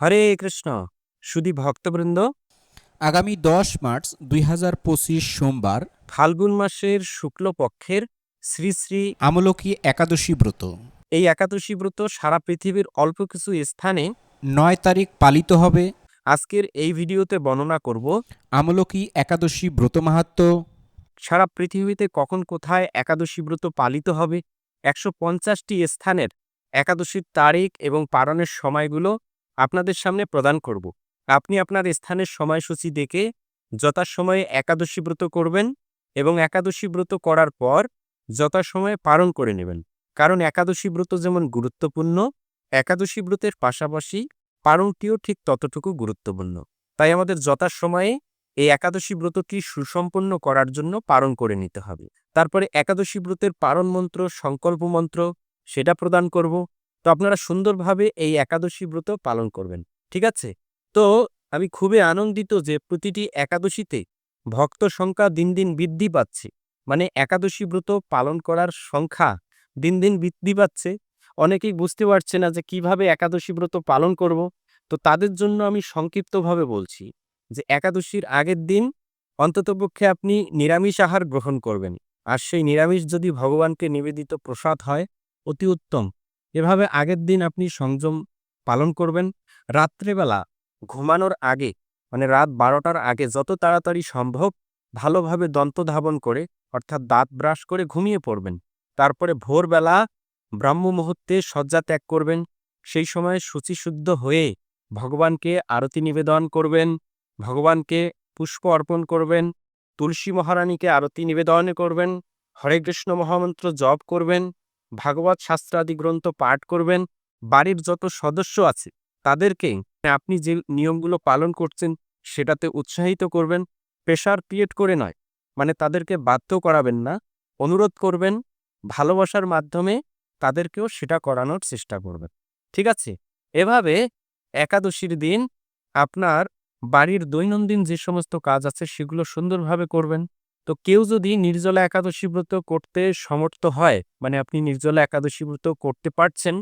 হরে কৃষ্ণ সুধী ভক্তবৃন্দ। আগামী দশ মার্চ দুই হাজার পঁচিশ সোমবার ফাল্গুন মাসের শুক্লপক্ষের শ্রী শ্রী আমলকী একাদশী ব্রত। এই একাদশী ব্রত সারা পৃথিবীর অল্প কিছু স্থানে নয় তারিখ পালিত হবে। আজকের এই ভিডিওতে বর্ণনা করব আমলকী একাদশী ব্রত মাহাত্ম। সারা পৃথিবীতে কখন কোথায় একাদশী ব্রত পালিত হবে একশো পঞ্চাশটি স্থানের একাদশীর তারিখ এবং পালনের সময়গুলো আপনাদের সামনে প্রদান করব। আপনি আপনার স্থানের সময়সূচি দেখে যথাসময়ে একাদশী ব্রত করবেন এবং একাদশী ব্রত করার পর যথাসময়ে পালন করে নেবেন। কারণ একাদশী ব্রত যেমন গুরুত্বপূর্ণ, একাদশী ব্রতের পাশাপাশি পালনটিও ঠিক ততটুকু গুরুত্বপূর্ণ। তাই আমাদের যথাসময়ে এই একাদশী ব্রতটি সুসম্পন্ন করার জন্য পালন করে নিতে হবে। তারপরে একাদশী ব্রতের পালন মন্ত্র, সংকল্প মন্ত্র, সেটা প্রদান করব। তো আপনারা সুন্দরভাবে এই একাদশী ব্রত পালন করবেন, ঠিক আছে? তো আমি খুবই আনন্দিত যে প্রতিটি একাদশীতে ভক্ত সংখ্যা দিন দিন বৃদ্ধি পাচ্ছে। মানে একাদশী ব্রত পালন করার সংখ্যা দিন দিন বৃদ্ধি পাচ্ছে। অনেকেই বুঝতে পারছে না যে কীভাবে একাদশী ব্রত পালন করব। তো তাদের জন্য আমি সংক্ষিপ্তভাবে বলছি যে একাদশীর আগের দিন অন্ততপক্ষে আপনি নিরামিষ আহার গ্রহণ করবেন। আর সেই নিরামিষ যদি ভগবানকে নিবেদিত প্রসাদ হয়, অতি উত্তম। এভাবে আগের দিন আপনি সংযম পালন করবেন। রাত্রেবেলা ঘুমানোর আগে মানে রাত বারোটার আগে যত তাড়াতাড়ি সম্ভব ভালোভাবে দন্তধাবন করে, অর্থাৎ দাঁত ব্রাশ করে ঘুমিয়ে পড়বেন। তারপরে ভোরবেলা ব্রাহ্ম মুহূর্তে শয্যা ত্যাগ করবেন। সেই সময় শুচিশুদ্ধ হয়ে ভগবানকে আরতি নিবেদন করবেন, ভগবানকে পুষ্প অর্পণ করবেন, তুলসী মহারানীকে আরতি নিবেদন করবেন, হরে কৃষ্ণ মহামন্ত্র জপ করবেন ভাগবত শাস্ত্রাদি গ্রন্থ পাঠ করবেন, বাড়ির যত সদস্য আছে, তাদেরকে আপনি যে নিয়মগুলো পালন করছেন, সেটাতে উৎসাহিত করবেন প্রেশার ক্রিয়েট করে নয় মানে তাদেরকে বাধ্য করাবেন না, অনুরোধ করবেন, ভালোবাসার মাধ্যমে তাদেরকেও সেটা করানোর চেষ্টা করবেন। ঠিক আছে? এভাবে একাদশীর দিন আপনার বাড়ির দৈনন্দিন যে সমস্ত কাজ আছে, সেগুলো সুন্দরভাবে করবেন। তো কেউ যদি নির্জলা একাদশী ব্রত করতে সমর্থ হয় মানে আপনি নির্জলা একাদশী ব্রত করতে পারছেন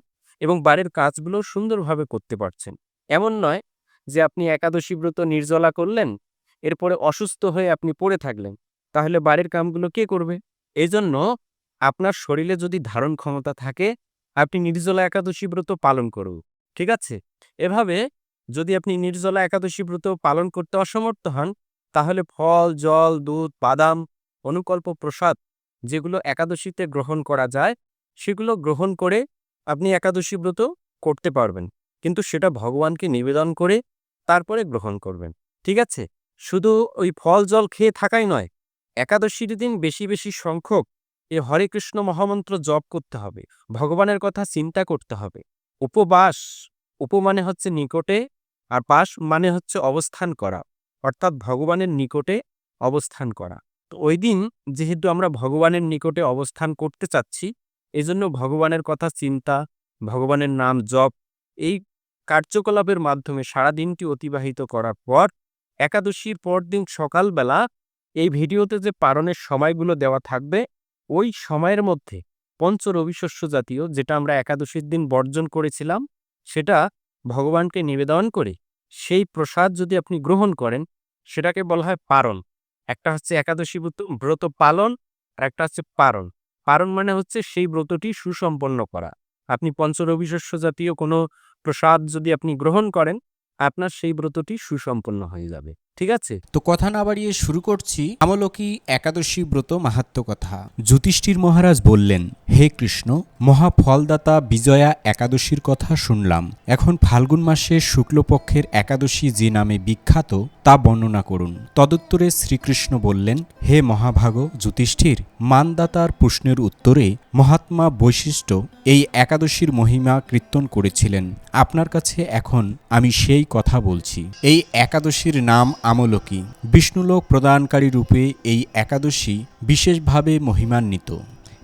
এবং বাড়ির কাজগুলো সুন্দরভাবে করতে পারছেন। এমন নয় যে আপনি একাদশী ব্রত নির্জলা করলেন, এরপরে অসুস্থ হয়ে আপনি পড়ে থাকলেন। তাহলে বাড়ির কামগুলো কে করবে? এজন্য আপনার শরীরে যদি ধারণ ক্ষমতা থাকে, আপনি নির্জলা একাদশী ব্রত পালন করুন, ঠিক আছে? এভাবে যদি আপনি নির্জলা একাদশী ব্রত পালন করতে অসমর্থ হন তাহলে ফল, জল, দুধ, বাদাম, অনুকল্প প্রসাদ যেগুলো একাদশীতে গ্রহণ করা যায়, সেগুলো গ্রহণ করে আপনি একাদশী ব্রত করতে পারবেন। কিন্তু সেটা ভগবানকে নিবেদন করে তারপরে গ্রহণ করবেন। ঠিক আছে? শুধু ওই ফল, জল খেয়ে থাকাই নয়, একাদশীর দিন বেশি বেশি সংখ্যক এ হরে কৃষ্ণ মহামন্ত্র জপ করতে হবে, ভগবানের কথা চিন্তা করতে হবে। উপবাস, উপ মানে হচ্ছে নিকটে আর পাশ মানে হচ্ছে অবস্থান করা। অর্থাৎ ভগবানের নিকটে অবস্থান করা। তো ওই দিন যেহেতু আমরা ভগবানের নিকটে অবস্থান করতে চাচ্ছি, এজন্য ভগবানের কথা চিন্তা, ভগবানের নাম জপ, এই কার্যকলাপের মাধ্যমে সারা দিনটি অতিবাহিত করার পর একাদশীর পরদিন সকালবেলা এই ভিডিওতে যে পারণের সময়গুলো দেওয়া থাকবে, ওই সময়ের মধ্যে পঞ্চ রবিশস্য জাতীয় যেটা আমরা একাদশীর দিন বর্জন করেছিলাম, সেটা ভগবানকে নিবেদন করে সেই প্রসাদ যদি আপনি গ্রহণ করেন, সেটাকে বলা হয় পারণ। একটা হচ্ছে একাদশী ব্রত ব্রত পালন, আর একটা হচ্ছে পারণ। পারণ মানে হচ্ছে সেই ব্রতটি সুসম্পন্ন করা। আপনি পঞ্চরবিশস্য জাতীয় কোনো প্রসাদ যদি আপনি গ্রহণ করেন, আপনার সেই ব্রতটি সুসম্পন্ন হয়ে যাবে। ঠিক আছে? তো কথা না বাড়িয়ে শুরু করছি আমলকি একাদশী ব্রত মাহাত্ম কথা। যুধিষ্ঠির মহারাজ বললেন, হে কৃষ্ণ, মহাফলদাতা বিজয়া একাদশীর কথা শুনলাম। এখন ফাল্গুন মাসের শুক্লপক্ষের একাদশী যে নামে বিখ্যাত, তা বর্ণনা করুন। তদুত্তরে শ্রীকৃষ্ণ বললেন, হে মহাভাগ যুধিষ্ঠির মানদাতার প্রশ্নের উত্তরে মহাত্মা বৈশিষ্ট্য এই একাদশীর মহিমা কীর্তন করেছিলেন। আপনার কাছে এখন আমি সেই কথা বলছি। এই একাদশীর নাম আমলকি বিষ্ণুলোক প্রদানকারী রূপে এই একাদশী বিশেষভাবে মহিমান্বিত।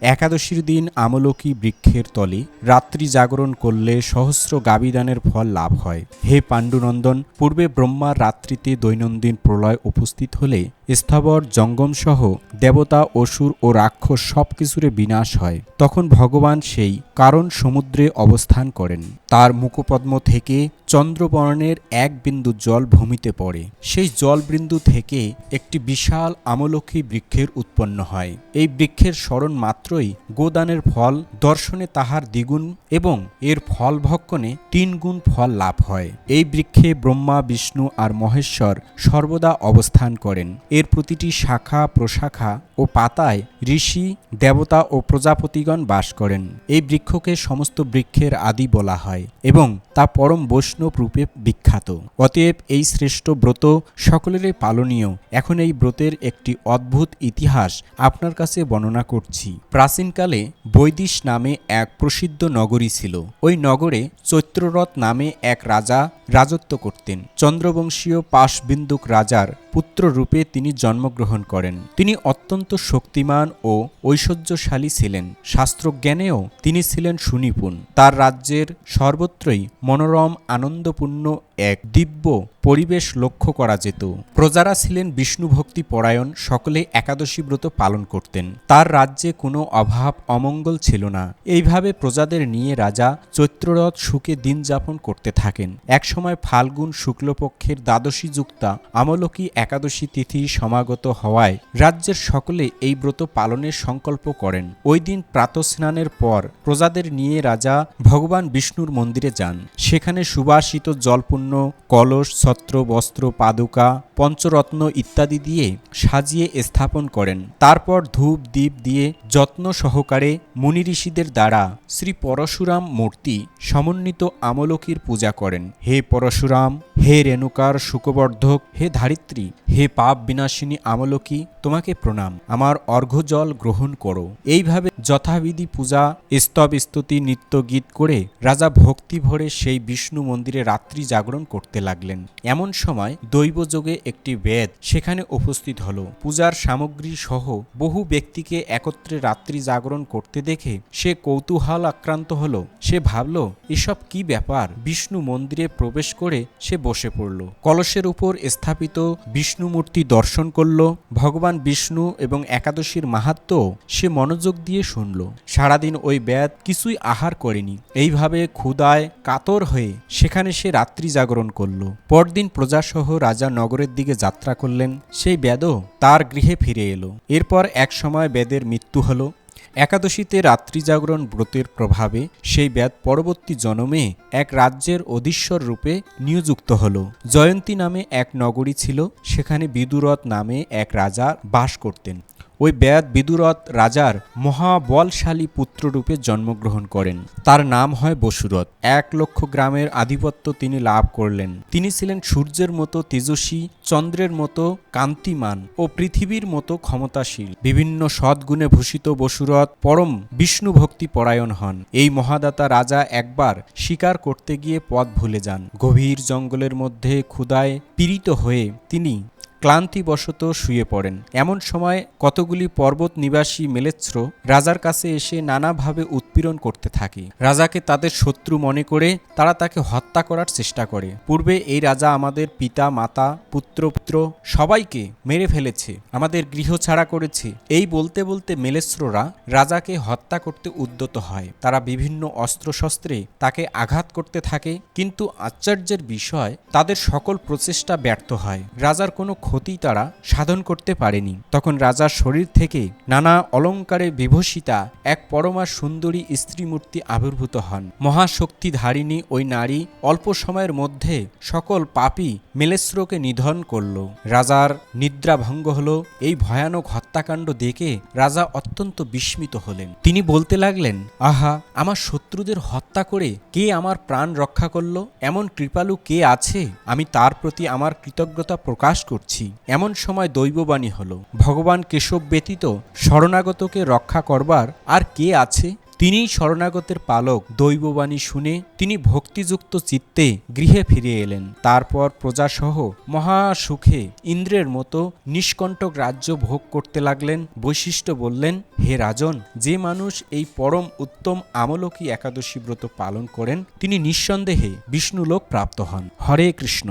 একাদশীর দিন আমলকি বৃক্ষের তলে রাত্রি জাগরণ করলে সহস্র গাবিদানের ফল লাভ হয়। হে পাণ্ডুনন্দন, পূর্বে ব্রহ্মার রাত্রিতে দৈনন্দিন প্রলয় উপস্থিত হলে স্থাবর, জঙ্গমসহ দেবতা, অসুর ও রাক্ষস সব কিছুরে বিনাশ হয়। তখন ভগবান সেই কারণ সমুদ্রে অবস্থান করেন। তার মুখপদ্ম থেকে চন্দ্রবর্ণের এক বিন্দু জল ভূমিতে পড়ে। সেই জলবিন্দু থেকে একটি বিশাল আমলক্ষী বৃক্ষের উৎপন্ন হয়। এই বৃক্ষের স্মরণ মাত্রই গোদানের ফল দর্শনে তাহার দ্বিগুণ এবং এর ফল ভক্ষণে তিন গুণ ফল লাভ হয়। এই বৃক্ষে ব্রহ্মা, বিষ্ণু আর মহেশ্বর সর্বদা অবস্থান করেন। এর প্রতিটি শাখা প্রশাখা ও পাতায় ঋষি, দেবতা ও প্রজাপতিগণ বাস করেন। এই বৃক্ষকে সমস্ত বৃক্ষের আদি বলা হয় এবং তা পরম বৈষ্ণব রূপে বিখ্যাত। অতএব এই শ্রেষ্ঠ ব্রত সকলেরই পালনীয়। এখন এই ব্রতের একটি অদ্ভুত ইতিহাস আপনার কাছে বর্ণনা করছি। প্রাচীনকালে বৈদিশ নামে এক প্রসিদ্ধ নগরী ছিল। ওই নগরে চৈত্ররথ নামে এক রাজা রাজত্ব করতেন। চন্দ্রবংশীয় পাশবিন্দুক রাজার পুত্র রূপে তিনি জন্মগ্রহণ করেন। তিনি অত্যন্ত শক্তিমান ও ঐশ্বর্যশালী ছিলেন। শাস্ত্রজ্ঞানেও তিনি ছিলেন সুনিপুণ। তার রাজ্যের সর্বত্রই মনোরম, আনন্দপূর্ণ এক দিব্য পরিবেশ লক্ষ্য করা যেত। প্রজারা ছিলেন বিষ্ণুভক্তি পরায়ণ, সকলে একাদশী ব্রত পালন করতেন। তার রাজ্যে কোনো অভাব, অমঙ্গল ছিল না। এইভাবে প্রজাদের নিয়ে রাজা চৈত্ররথ সুখে দিন যাপন করতে থাকেন। একসময় ফাল্গুন শুক্লপক্ষের দ্বাদশী যুক্তা আমলকী একাদশী তিথি সমাগত হওয়ায় রাজ্যের সকলে এই ব্রত পালনের সংকল্প করেন। ওই দিন প্রাতঃস্নানের পর প্রজাদের নিয়ে রাজা ভগবান বিষ্ণুর মন্দিরে যান। সেখানে সুবাসিত জলপূর্ণ, কলস ছত্র বস্ত্র, পাদুকা, পঞ্চরত্ন ইত্যাদি দিয়ে সাজিয়ে স্থাপন করেন। তারপর ধূপ দ্বীপ দিয়ে যত্ন সহকারে মুনি ঋষিদের দ্বারা শ্রী পরশুরাম মূর্তি সমন্বিত আমলকির পূজা করেন। হে পরশুরাম, হে রেণুকার সুকবর্ধক হে ধারিত্রী, হে পাপ বিনাশিনী আমলকী তোমাকে প্রণাম। আমার অর্ঘ্যজল গ্রহণ করো। এইভাবে যথাবিধি পূজা, স্তব স্তুতি, নৃত্য গীত করে রাজা ভক্তি ভরে সেই বিষ্ণু মন্দিরে রাত্রি জাগরণ করতে লাগলেন। এমন সময় দৈবযোগে একটি বেদ সেখানে উপস্থিত হলো। পূজার সামগ্রী সহ বহু ব্যক্তিকে একত্রে রাত্রি জাগরণ করতে দেখে সে কৌতূহল আক্রান্ত হল। সে ভাবল, এসব কি ব্যাপার? বিষ্ণু মন্দিরে প্রবেশ করে সে বসে পড়ল। কলসের উপর স্থাপিত বিষ্ণু মূর্তি দর্শন করল। ভগবান বিষ্ণু এবং একাদশীর মাহাত্ম সে মনোযোগ দিয়ে শুনল। সারাদিন ওই ব্যাধ কিছুই আহার করেনি। এইভাবে ক্ষুদায় কাতর হয়ে সেখানে সে রাত্রি জাগরণ করল। পরদিন প্রজাসহ রাজা নগরের দিকে যাত্রা করলেন। সেই ব্যাধও তার গৃহে ফিরে এলো। এরপর এক সময় বেদের মৃত্যু হলো। একাদশীতে রাত্রি জাগরণ ব্রতের প্রভাবে সেই ব্যাধ পরবর্তী জনমে এক রাজ্যের অধীশ্বর রূপে নিয়োযুক্ত হল। জয়ন্তী নামে এক নগরী ছিল, সেখানে বিদুরথ নামে এক রাজা বাস করতেন। ওই ব্যাদ বিদুরথ রাজার মহাবলশালী পুত্ররূপে জন্মগ্রহণ করেন। তার নাম হয় বসুরথ এক লক্ষ গ্রামের আধিপত্য তিনি লাভ করলেন। তিনি ছিলেন সূর্যের মতো তেজস্বী, চন্দ্রের মতো কান্তিমান ও পৃথিবীর মতো ক্ষমতাশীল। বিভিন্ন সদ্গুণে ভূষিত বসুরথ পরম বিষ্ণু ভক্তি পরায়ণ হন। এই মহাদাতা রাজা একবার শিকার করতে গিয়ে পথ ভুলে যান। গভীর জঙ্গলের মধ্যে ক্ষুদায় পীড়িত হয়ে তিনি ক্লান্তিবশত শুয়ে পড়েন। এমন সময় কতগুলি পর্বত নিবাসী মেলেচ্ছ্র রাজার কাছে এসে নানাভাবে উৎপীড়ন করতে থাকে। রাজাকে তাদের শত্রু মনে করে তারা তাকে হত্যা করার চেষ্টা করে। পূর্বে এই রাজা আমাদের পিতা, মাতা, পুত্র পুত্র সবাইকে মেরে ফেলেছে, আমাদের গৃহ ছাড়া করেছে। এই বলতে বলতে মেলেস্ররা রাজাকে হত্যা করতে উদ্যত হয়। তারা বিভিন্ন অস্ত্রশস্ত্রে তাকে আঘাত করতে থাকে, কিন্তু আশ্চর্যের বিষয়, তাদের সকল প্রচেষ্টা ব্যর্থ হয়। রাজার কোনো ক্ষতি তারা সাধন করতে পারেনি। তখন রাজার শরীর থেকে নানা অলঙ্কারে বিভূষিতা এক পরমা সুন্দরী স্ত্রী মূর্তি আবির্ভূত হন। মহাশক্তিধারিণী ওই নারী অল্প সময়ের মধ্যে সকল পাপী মেলেস্রোকে নিধন করল। রাজার নিদ্রাভঙ্গ হল। এই ভয়ানক হত্যাকাণ্ড দেখে রাজা অত্যন্ত বিস্মিত হলেন। তিনি বলতে লাগলেন, আহা, আমার শত্রুদের হত্যা করে কে আমার প্রাণ রক্ষা করল? এমন কৃপালু কে আছে? আমি তার প্রতি আমার কৃতজ্ঞতা প্রকাশ করছি। এমন সময় দৈববাণী হল, ভগবান কেশব ব্যতীত শরণাগতকে রক্ষা করবার আর কে আছে? তিনিই শরণাগতের পালক। দৈববাণী শুনে তিনি ভক্তিযুক্ত চিত্তে গৃহে ফিরে এলেন। তারপর প্রজাসহ মহা সুখে ইন্দ্রের মতো নিষ্কণ্টক রাজ্য ভোগ করতে লাগলেন। বৈশিষ্ট্য বললেন, হে রাজন, যে মানুষ এই পরম উত্তম আমলকী একাদশী ব্রত পালন করেন, তিনি নিঃসন্দেহে বিষ্ণুলোক প্রাপ্ত হন। হরে কৃষ্ণ।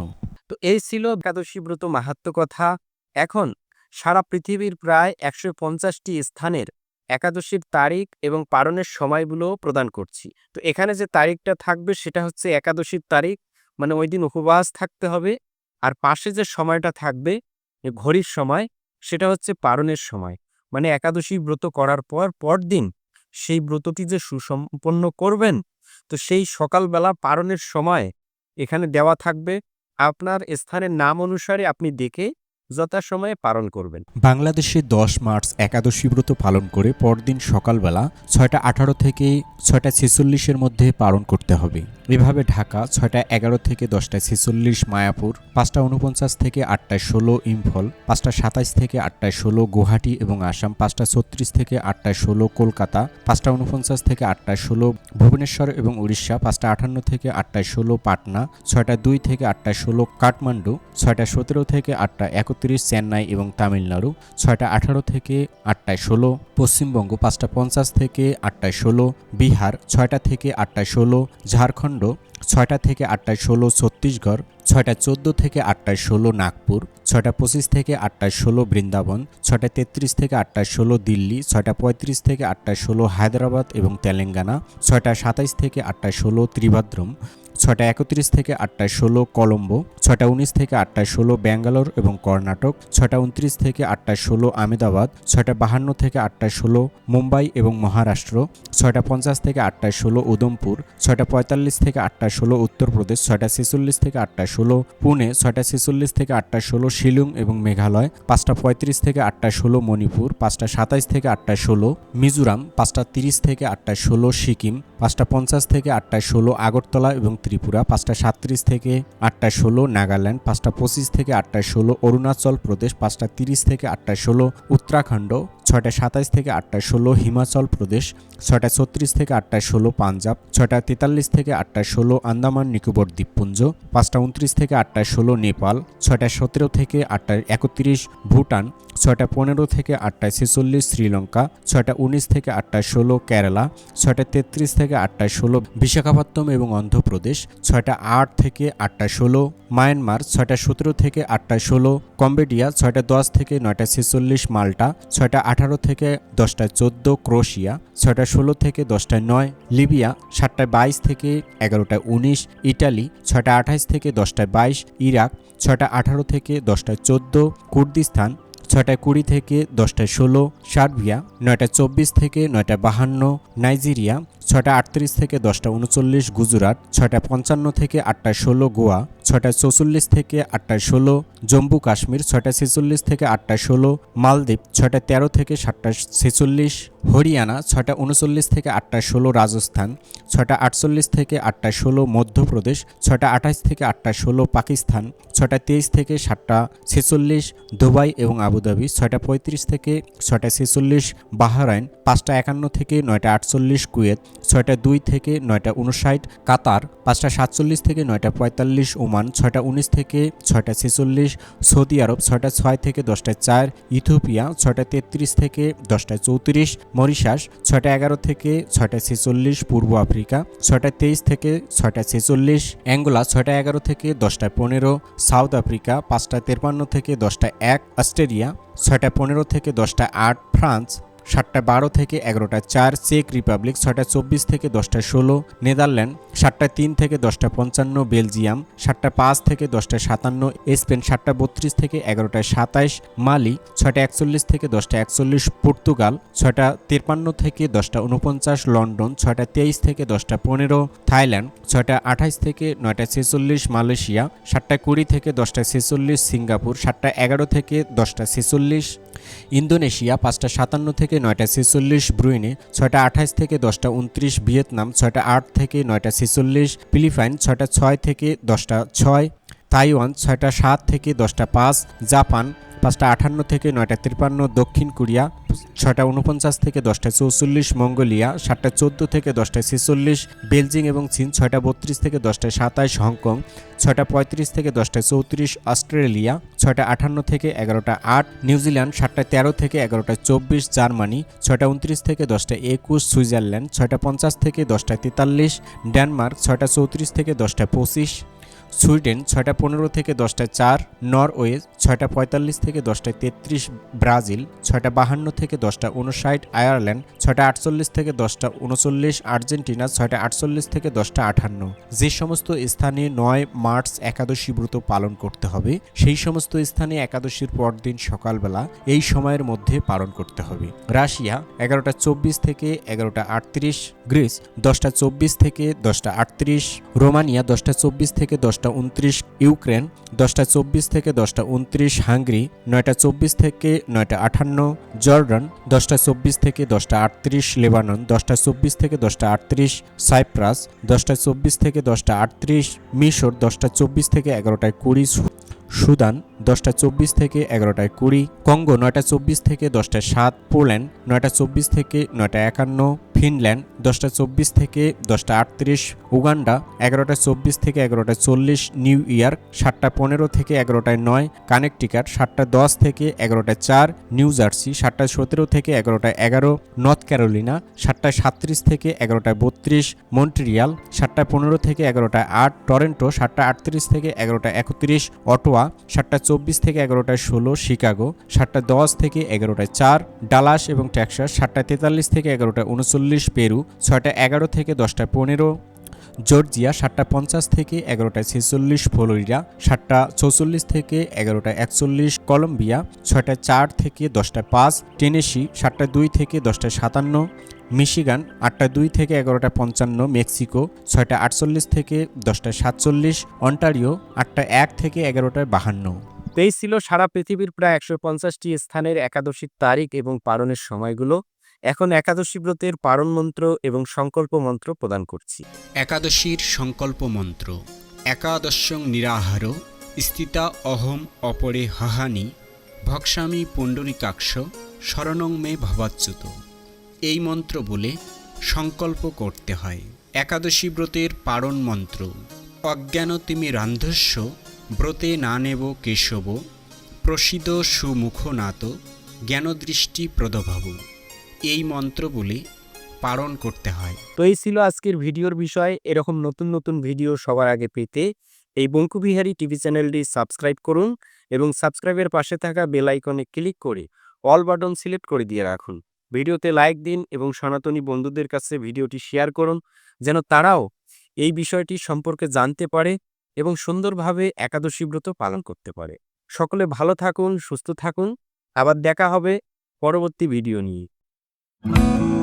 এই ছিল একাদশী ব্রত মাহাত্ম কথা। এখন সারা পৃথিবীর প্রায় একশো পঞ্চাশটি স্থানের একাদশীর তারিখ এবং পালনের সময়গুলো প্রদান করছি। তো এখানে যে তারিখটা থাকবে সেটা হচ্ছে একাদশীর তারিখ মানে ওই দিন উপবাস থাকতে হবে। আর পাশে যে সময়টা থাকবে ঘড়ির সময়, সেটা হচ্ছে পালনের সময়। মানে একাদশী ব্রত করার পর, পরদিন সেই ব্রতটি যে সুসম্পন্ন করবেন, তো সেই সকালবেলা পালনের সময় এখানে দেওয়া থাকবে। আপনার স্থানের নাম অনুসারে আপনি দেখে যথাসময়ে পালন করবেন। বাংলাদেশে দশ মার্চ একাদশী ব্রত পালন করে পরদিন সকালবেলা ছয়টা আঠারো থেকে ছয়টা ছেচল্লিশের মধ্যে পালন করতে হবে। এভাবে ঢাকা ছয়টা এগারো থেকে দশটা ছেচল্লিশ, মায়াপুর পাঁচটা উনপঞ্চাশ থেকে আটটায় ষোলো, ইম্ফল পাঁচটা সাতাইশ থেকে আটটায় ষোলো, গুয়াহাটি এবং আসাম পাঁচটা ছত্রিশ থেকে আটটায় ষোলো, কলকাতা পাঁচটা উনপঞ্চাশ থেকে আটটায় ষোলো, ভুবনেশ্বর এবং উড়িষ্যা পাঁচটা আটান্ন থেকে আটটায় ষোলো, পাটনা ছয়টা দুই থেকে আটটায় ষোলো, কাঠমান্ডু ছয়টা সতেরো থেকে আটটা একত্রিশ চেন্নাই এবং তামিলনাড়ু, ছয়টা আঠারো থেকে আটটায় ষোলো, পশ্চিমবঙ্গ পাঁচটা পঞ্চাশ থেকে আটটায় ষোলো, বিহার ছয়টা থেকে আটটায় ষোলো, ঝাড়খণ্ড ছয়টা থেকে আটটায় ষোলো, ছত্তিশগড় ছয়টা চোদ্দ থেকে আটটায় ষোলো, নাগপুর ছয়টা পঁচিশ থেকে আটটায় ষোলো, বৃন্দাবন ছয়টা তেত্রিশ থেকে আটটায় ষোলো, দিল্লি ছয়টা পঁয়ত্রিশ থেকে আটটায় ষোলো, হায়দ্রাবাদ এবং তেলেঙ্গানা ছয়টা সাতাইশ থেকে আটটায় ষোলো, ত্রিভাদ্রম ছয়টা একত্রিশ থেকে আটটায় ষোলো কলম্বো ছটা উনিশ থেকে আটটায় ষোলো ব্যাঙ্গালোর এবং কর্ণাটক ছয়টা উনত্রিশ থেকে আটটায় ষোলো আমেদাবাদ ছটা বাহান্ন থেকে আটটায় ষোলো মুম্বাই এবং মহারাষ্ট্র ছয়টা পঞ্চাশ থেকে আটটায় ষোলো উদমপুর ছয়টা পঁয়তাল্লিশ থেকে আটটায় ষোলো উত্তরপ্রদেশ ছয়টা ছেচল্লিশ থেকে আটটায় ষোলো পুনে ছয়টা ছেচল্লিশ থেকে আটটায় ষোলো শিলং এবং মেঘালয় পাঁচটা পঁয়ত্রিশ থেকে আটটায় ষোলো মণিপুর পাঁচটা সাতাইশ থেকে আটটায় ষোলো মিজোরাম পাঁচটা তিরিশ থেকে আটটায় ষোলো সিকিম পাঁচটা পঞ্চাশ থেকে আটটায় ষোলো আগরতলা এবং ত্রিপুরা পাঁচটা সাতত্রিশ থেকে আটটায় ষোলো নাগাল্যান্ড পাঁচটা পঁচিশ থেকে আটটায় ষোলো অরুণাচল প্রদেশ পাঁচটা তিরিশ থেকে আটটায় ষোলো উত্তরাখণ্ড ছয়টা সাতাইশ থেকে আটটায় ষোলো হিমাচল প্রদেশ ছয়টা ছত্রিশ থেকে আটটায় ষোলো পাঞ্জাব ছয়টা তেতাল্লিশ থেকে আটটায় ষোলো আন্দামান নিকোবর দ্বীপপুঞ্জ পাঁচটা উনত্রিশ থেকে আটটায় ষোলো নেপাল ছয়টা সতেরো থেকে আটটায় একত্রিশ ভুটান ছয়টা পনেরো থেকে আটটায় ছেচল্লিশ শ্রীলঙ্কা ছয়টা উনিশ থেকে আটটায় ষোলো কেরালা ছয়টা তেত্রিশ থেকে আটটায় ষোলো, বিশাখাপত্তনম এবং অন্ধ্রপ্রদেশ ছয়টা আট থেকে আটটায় ষোলো, মায়ানমার ছয়টা সতেরো থেকে আটটায় ষোলো, কম্বোডিয়া ছয়টা দশ থেকে নয়টা ছেচল্লিশ, মাল্টা ছয়টা আঠারো থেকে দশটায় চোদ্দ, ক্রোশিয়া ছয়টা ষোলো থেকে দশটায় নয়, লিবিয়া সাতটায় বাইশ থেকে এগারোটায় উনিশ, ইটালি ছয়টা আঠাইশ থেকে দশটায় বাইশ, ইরাক ছয়টা আঠারো থেকে দশটায় চোদ্দ, কুর্দিস্তান ছয়টায় কুড়ি থেকে দশটায় ষোলো, সার্বিয়া নয়টা চব্বিশ থেকে নয়টা বাহান্ন, নাইজেরিয়া ছটা আটত্রিশ থেকে দশটা উনচল্লিশ, গুজরাট ছটা পঞ্চান্ন থেকে আটটা ষোলো, গোয়া ছটা চৌচল্লিশ থেকে আটটা ষোলো, জম্মু কাশ্মীর ছটা ছেচল্লিশ থেকে আটটা ষোলো, মালদ্বীপ ছটা তেরো থেকে সাতটা ছেচল্লিশ হরিয়ানা, ছয়টা উনচল্লিশ থেকে আটটা ষোলো রাজস্থান, ছয়টা আটচল্লিশ থেকে আটটা ষোলো মধ্যপ্রদেশ, ছয়টা আঠাশ থেকে আটটা ষোলো পাকিস্তান, ছয়টা তেইশ থেকে সাতটা ছেচল্লিশ দুবাই এবং আবুধাবি, ছয়টা পঁয়ত্রিশ থেকে ছয়টা ছেচল্লিশ বাহারাইন, পাঁচটা একান্ন থেকে নয়টা আটচল্লিশ কুয়েত ছয়টা দুই থেকে নয়টা উনষাট, কাতার পাঁচটা সাতচল্লিশ থেকে নয়টা পঁয়তাল্লিশ, ওমান ছয়টা উনিশ থেকে ছয়টা ছেচল্লিশ, সৌদি আরব ছয়টা ছয় থেকে দশটায় চার, ইথিওপিয়া ছয়টা তেত্রিশ থেকে দশটায় চৌত্রিশ, মরিশাস ছয়টা এগারো থেকে ছয়টা ছেচল্লিশ, পূর্ব আফ্রিকা ছয়টা তেইশ থেকে ছয়টা ছেচল্লিশ, অ্যাঙ্গোলা ছয়টা এগারো থেকে দশটায় পনেরো, সাউথ আফ্রিকা পাঁচটা তেপান্ন থেকে দশটা এক, অস্ট্রেলিয়া ছয়টা পনেরো থেকে দশটা আট, ফ্রান্স সাতটা বারো থেকে এগারোটা, চার চেক রিপাবলিক, ছয়টা চব্বিশ থেকে দশটা ষোলো, নেদারল্যান্ড, সাতটা তিন থেকে দশটা পঞ্চান্ন, বেলজিয়াম, সাতটা পাঁচ থেকে দশটা সাতান্ন, স্পেন, সাতটা বত্রিশ থেকে এগারোটা সাতাইশ, মালি, ছয়টা একচল্লিশ থেকে দশটা একচল্লিশ, পর্তুগাল, ছয়টা তিপ্পান্ন থেকে দশটা উনপঞ্চাশ লন্ডন, ছয়টা তেইশ থেকে দশটা পনেরো, থাইল্যান্ড, ছয়টা আঠাইশ থেকে নয়টা ছেচল্লিশ, মালয়েশিয়া, সাতটা কুড়ি থেকে দশটা ছেচল্লিশ, সিঙ্গাপুর, সাতটা এগারো থেকে দশটা ছেচল্লিশ, ইন্দোনেশিয়া, পাঁচটা সাতান্ন থেকে নয়টা ছেচল্লিশ ব্রুইনে ছয়টা আঠাইশ থেকে দশটা উনত্রিশ ভিয়েতনাম, ছয়টা আট থেকে নয়টা ছেচল্লিশ ফিলিপাইন, ছয়টা ছয় থেকে দশটা ছয় তাইওয়ান ছয়টা সাত থেকে দশটা পাঁচ, জাপান পাঁচটা আঠান্ন থেকে নয়টা তিপ্পান্ন দক্ষিণ কোরিয়া ছয়টা উনপঞ্চাশ থেকে দশটা চৌচল্লিশ, মঙ্গোলিয়া সাতটা চোদ্দ থেকে দশটা ছেচল্লিশ, বেলজিং এবং চীন ছয়টা বত্রিশ থেকে দশটা সাতাইশ হংকং ছয়টা পঁয়ত্রিশ থেকে দশটা চৌত্রিশ, অস্ট্রেলিয়া ছয়টা আটান্ন থেকে এগারোটা আট নিউজিল্যান্ড সাতটা তেরো থেকে এগারোটা চব্বিশ, জার্মানি ছয়টা উনত্রিশ থেকে দশটা একুশ, সুইজারল্যান্ড ছয়টা পঞ্চাশ থেকে দশটা তেতাল্লিশ, ডেনমার্ক ছয়টা চৌত্রিশ থেকে দশটা পঁচিশ। সুইডেন ছয়টা পনেরো থেকে দশটা চার, নরওয়ে ছয়টা পঁয়তাল্লিশ থেকে দশটা তেত্রিশ, ব্রাজিল ছয়টা বাহান্ন থেকে দশটা উনষাট, আয়ারল্যান্ড ছয়টা আটচল্লিশ থেকে দশটা উনচল্লিশ, আর্জেন্টিনা ছয়টা আটচল্লিশ থেকে দশটা আটান্ন যে সমস্ত স্থানে নয় মার্চ একাদশী ব্রত পালন করতে হবে, সেই সমস্ত স্থানে একাদশীর পরদিন সকালবেলা এই সময়ের মধ্যে পালন করতে হবে। রাশিয়া এগারোটা চব্বিশ থেকে এগারোটা আটত্রিশ, গ্রিস দশটা চব্বিশ থেকে দশটা আটত্রিশ, রোমানিয়া দশটা চব্বিশ থেকে দশটা উনত্রিশ ইউক্রেন, দশটা চব্বিশ থেকে দশটা উনত্রিশ হাঙ্গরি, নয়টা চব্বিশ থেকে নয়টা আটান্ন জর্ডান, দশটা চব্বিশ থেকে দশটা আটত্রিশ লেবানন, দশটা চব্বিশ থেকে দশটা আটত্রিশ সাইপ্রাস, দশটা চব্বিশ থেকে দশটা আটত্রিশ মিশর, দশটা চব্বিশ থেকে এগারোটায় কুড়ি সুদান, দশটা চব্বিশ থেকে এগারোটায় কুড়ি, কঙ্গো, নয়টা চব্বিশ থেকে দশটায় সাত, পোল্যান্ড, নয়টা চব্বিশ থেকে নয়টা একান্ন ফিনল্যান্ড দশটা চব্বিশ থেকে দশটা আটত্রিশ উগান্ডা এগারোটা চব্বিশ থেকে এগারোটা চল্লিশ নিউ ইয়র্ক সাতটা পনেরো থেকে এগারোটায় নয় কানেকটিকাট সাতটা দশ থেকে এগারোটা চার নিউ জার্সি সাতটা সতেরো থেকে এগারোটা এগারো নর্থ ক্যারোলিনা সাতটা সাতত্রিশ থেকে এগারোটায় বত্রিশ মন্ট্রিয়াল সাতটা পনেরো থেকে এগারোটায় আট টরেন্টো সাতটা আটত্রিশ থেকে এগারোটা একত্রিশ অটোয়া সাতটা চব্বিশ থেকে এগারোটায় ষোলো শিকাগো সাতটা দশ থেকে এগারোটায় চার ডালাস এবং টেক্সাস সাতটা তেতাল্লিশ থেকে এগারোটা উনচল্লিশ পেরু ছয়টা এগারো থেকে দশটা পনেরো, জর্জিয়া সাতটা পঞ্চাশ থেকে এগারোটা ছেচল্লিশ, ফ্লোরিডা সাতটা চৌচল্লিশ থেকে এগারোটা একচল্লিশ, কলম্বিয়া ছয়টা চার থেকে দশটা পাঁচ, টেনেসি সাতটা দুই থেকে দশটা সাতান্ন, মিশিগান আটটা দুই থেকে এগারোটা পঞ্চান্ন, মেক্সিকো ছয়টা আটচল্লিশ থেকে দশটা সাতচল্লিশ, অন্টারিও আটটা এক থেকে এগারোটায় বাহান্ন। এই ছিল সারা পৃথিবীর প্রায় একশো পঞ্চাশটি স্থানের একাদশীর তারিখ এবং পালনের সময়গুলো। এখন একাদশী ব্রতের পারণ মন্ত্র এবং সংকল্প মন্ত্র প্রদান করছি। একাদশীর সংকল্প মন্ত্র, একাদশং নিরাহার, স্থিতা অহম অপরে হাহানি, ভক্সামি পুণ্ডরিকাক্ষ, শরণং মে ভবাচ্যুত। এই মন্ত্র বলে সংকল্প করতে হয়। একাদশী ব্রতের পারণ মন্ত্র, অজ্ঞান তিমি রান্ধস্য, ব্রতে না নেব কেশব প্রসিদ সুমুখনাত জ্ঞানদৃষ্টি প্রদভাব। এই মন্ত্রগুলি পালন করতে হয়। তো এই ছিল আজকের ভিডিওর বিষয়। এরকম নতুন নতুন ভিডিও সবার আগে পেতে এই বঙ্কুবিহারী টিভি চ্যানেলটি সাবস্ক্রাইব করুন এবং সাবস্ক্রাইবের পাশে থাকা বেল আইকনে ক্লিক করে অল বাটন সিলেক্ট করে দিয়ে রাখুন। ভিডিওতে লাইক দিন এবং সনাতনী বন্ধুদের কাছে ভিডিওটি শেয়ার করুন যেন তারাও এই বিষয়টি সম্পর্কে জানতে পারে এবং সুন্দরভাবে একাদশী ব্রত পালন করতে পারে। সকলে ভালো থাকুন, সুস্থ থাকুন। আবার দেখা হবে পরবর্তী ভিডিও নিয়ে। Thank you.